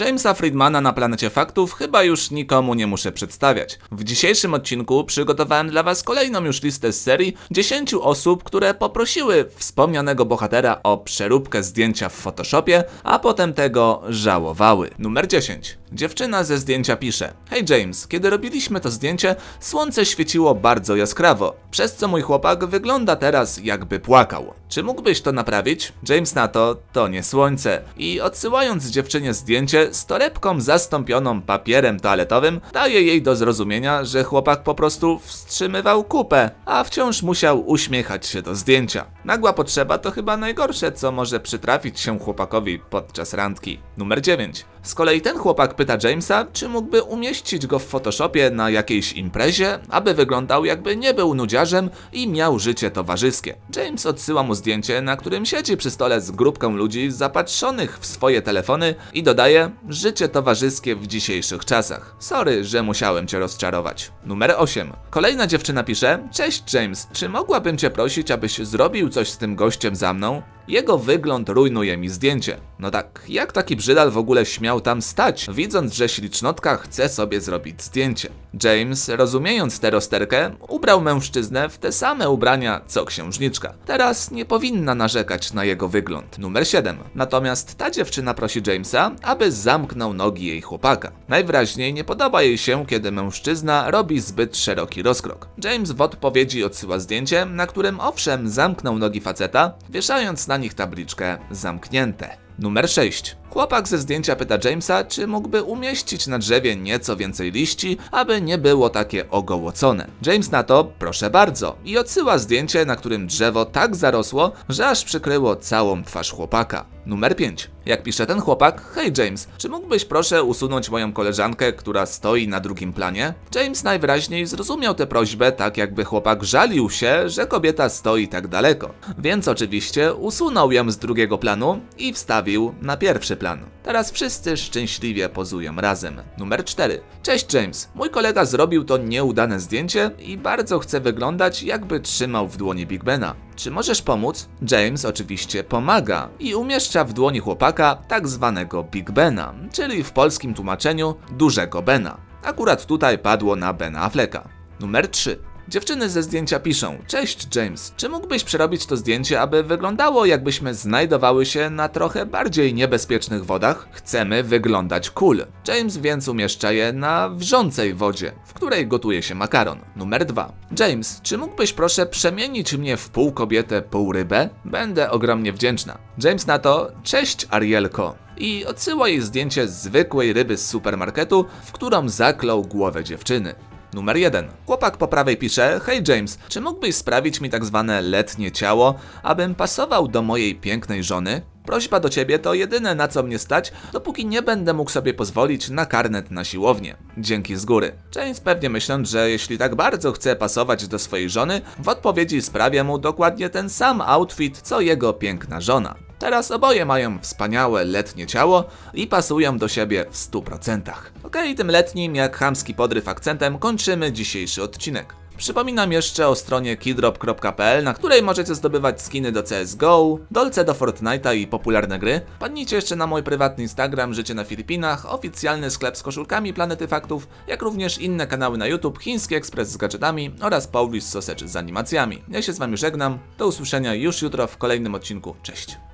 Jamesa Friedmana na planecie faktów chyba już nikomu nie muszę przedstawiać. W dzisiejszym odcinku przygotowałem dla Was kolejną już listę z serii 10 osób, które poprosiły wspomnianego bohatera o przeróbkę zdjęcia w Photoshopie, a potem tego żałowały. Numer 10. Dziewczyna ze zdjęcia pisze: Hej James, kiedy robiliśmy to zdjęcie, słońce świeciło bardzo jaskrawo, przez co mój chłopak wygląda teraz jakby płakał. Czy mógłbyś to naprawić? James na to, to nie słońce. I odsyłając dziewczynie zdjęcie z torebką zastąpioną papierem toaletowym, daje jej do zrozumienia, że chłopak po prostu wstrzymywał kupę, a wciąż musiał uśmiechać się do zdjęcia. Nagła potrzeba to chyba najgorsze, co może przytrafić się chłopakowi podczas randki. Numer 9. Z kolei ten chłopak pyta Jamesa, czy mógłby umieścić go w Photoshopie na jakiejś imprezie, aby wyglądał jakby nie był nudziarzem i miał życie towarzyskie. James odsyła mu zdjęcie, na którym siedzi przy stole z grupką ludzi zapatrzonych w swoje telefony i dodaje życie towarzyskie w dzisiejszych czasach. Sorry, że musiałem cię rozczarować. Numer 8. Kolejna dziewczyna pisze: Cześć James, czy mogłabym cię prosić, abyś zrobił coś z tym gościem za mną? Jego wygląd rujnuje mi zdjęcie. No tak, jak taki brzydal w ogóle śmiał tam stać, widząc, że ślicznotka chce sobie zrobić zdjęcie? James, rozumiejąc tę rozterkę, ubrał mężczyznę w te same ubrania co księżniczka. Teraz nie powinna narzekać na jego wygląd. Numer 7. Natomiast ta dziewczyna prosi Jamesa, aby zamknął nogi jej chłopaka. Najwyraźniej nie podoba jej się, kiedy mężczyzna robi zbyt szeroki rozkrok. James w odpowiedzi odsyła zdjęcie, na którym owszem zamknął nogi faceta, wieszając na nich tabliczkę zamknięte. Numer 6. Chłopak ze zdjęcia pyta Jamesa, czy mógłby umieścić na drzewie nieco więcej liści, aby nie było takie ogołocone. James na to, proszę bardzo, i odsyła zdjęcie, na którym drzewo tak zarosło, że aż przykryło całą twarz chłopaka. Numer 5. Jak pisze ten chłopak, hej James, czy mógłbyś proszę usunąć moją koleżankę, która stoi na drugim planie? James najwyraźniej zrozumiał tę prośbę tak jakby chłopak żalił się, że kobieta stoi tak daleko. Więc oczywiście usunął ją z drugiego planu i wstawił na pierwszy plan. Teraz wszyscy szczęśliwie pozują razem. Numer 4. Cześć James. Mój kolega zrobił to nieudane zdjęcie i bardzo chce wyglądać jakby trzymał w dłoni Big Bena. Czy możesz pomóc? James oczywiście pomaga i umieszcza w dłoni chłopaka tak zwanego Big Bena, czyli w polskim tłumaczeniu dużego Bena. Akurat tutaj padło na Bena Afflecka. Numer 3. Dziewczyny ze zdjęcia piszą: Cześć James, czy mógłbyś przerobić to zdjęcie, aby wyglądało jakbyśmy znajdowały się na trochę bardziej niebezpiecznych wodach? Chcemy wyglądać cool. James więc umieszcza je na wrzącej wodzie, w której gotuje się makaron. Numer 2. James, czy mógłbyś proszę przemienić mnie w pół kobietę, pół rybę? Będę ogromnie wdzięczna. James na to: Cześć Arielko i odsyła jej zdjęcie zwykłej ryby z supermarketu, w którą zaklął głowę dziewczyny. Numer 1. Chłopak po prawej pisze: Hej James, czy mógłbyś sprawić mi tak zwane letnie ciało, abym pasował do mojej pięknej żony? Prośba do ciebie to jedyne na co mnie stać, dopóki nie będę mógł sobie pozwolić na karnet na siłownię. Dzięki z góry. James pewnie myśląc, że jeśli tak bardzo chce pasować do swojej żony, w odpowiedzi sprawia mu dokładnie ten sam outfit co jego piękna żona. Teraz oboje mają wspaniałe letnie ciało i pasują do siebie w 100%. Okej, tym letnim jak chamski podryw akcentem kończymy dzisiejszy odcinek. Przypominam jeszcze o stronie keydrop.pl, na której możecie zdobywać skiny do CSGO, dolce do Fortnite'a i popularne gry. Padnijcie jeszcze na mój prywatny Instagram Życie na Filipinach, oficjalny sklep z koszulkami Planety Faktów, jak również inne kanały na YouTube, Chiński Ekspres z gadżetami oraz Polish Sausage z animacjami. Ja się z wami żegnam, do usłyszenia już jutro w kolejnym odcinku, cześć!